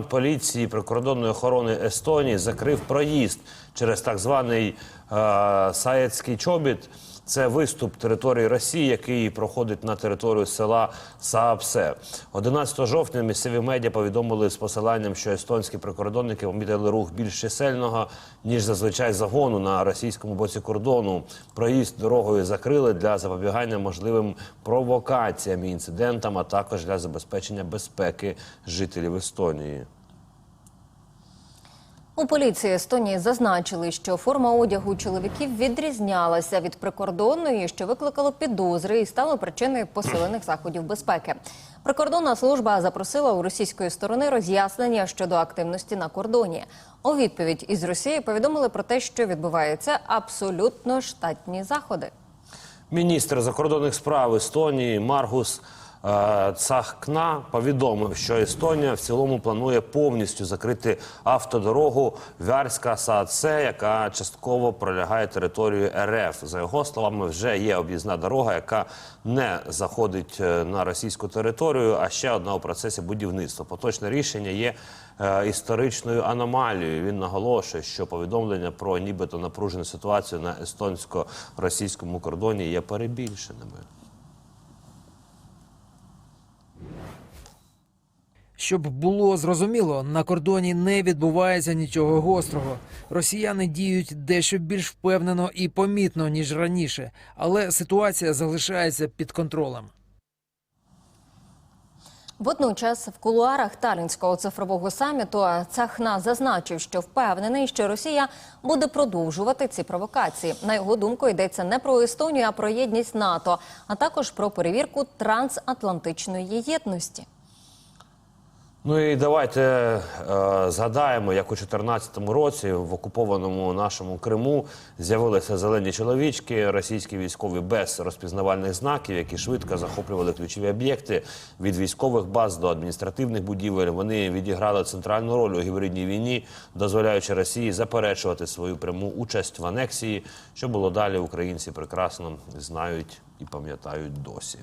Поліції прикордонної охорони Естонії закрив проїзд через так званий е, Саєцький чобіт. Це виступ території Росії, який проходить на територію села Саапсе. 11 жовтня місцеві медіа повідомили з посиланням, що естонські прикордонники помітили рух більш чисельного ніж зазвичай загону на російському боці кордону. Проїзд дорогою закрили для запобігання можливим провокаціям і інцидентам, а також для забезпечення безпеки жителів Естонії. У поліції Естонії зазначили, що форма одягу чоловіків відрізнялася від прикордонної, що викликало підозри і стало причиною посилених заходів безпеки. Прикордонна служба запросила у російської сторони роз'яснення щодо активності на кордоні. У відповідь із Росії повідомили про те, що відбуваються абсолютно штатні заходи. Міністр закордонних справ Естонії Маргус Цахкна повідомив, що Естонія в цілому планує повністю закрити автодорогу Вярська Сааце, яка частково пролягає територією РФ. За його словами, вже є об'їзна дорога, яка не заходить е, на російську територію. А ще одна у процесі будівництва. Поточне рішення є е, історичною аномалією. Він наголошує, що повідомлення про нібито напружену ситуацію на естонсько-російському кордоні є перебільшеними. Щоб було зрозуміло, на кордоні не відбувається нічого гострого. Росіяни діють дещо більш впевнено і помітно ніж раніше, але ситуація залишається під контролем. Водночас в кулуарах Талінського цифрового саміту Цахна зазначив, що впевнений, що Росія буде продовжувати ці провокації. На його думку, йдеться не про Естонію, а про єдність НАТО, а також про перевірку трансатлантичної єдності. Ну і давайте е, згадаємо, як у 2014 році в окупованому нашому Криму з'явилися зелені чоловічки, російські військові без розпізнавальних знаків, які швидко захоплювали ключові об'єкти від військових баз до адміністративних будівель. Вони відіграли центральну роль у гібридній війні, дозволяючи Росії заперечувати свою пряму участь в анексії, що було далі. Українці прекрасно знають і пам'ятають досі.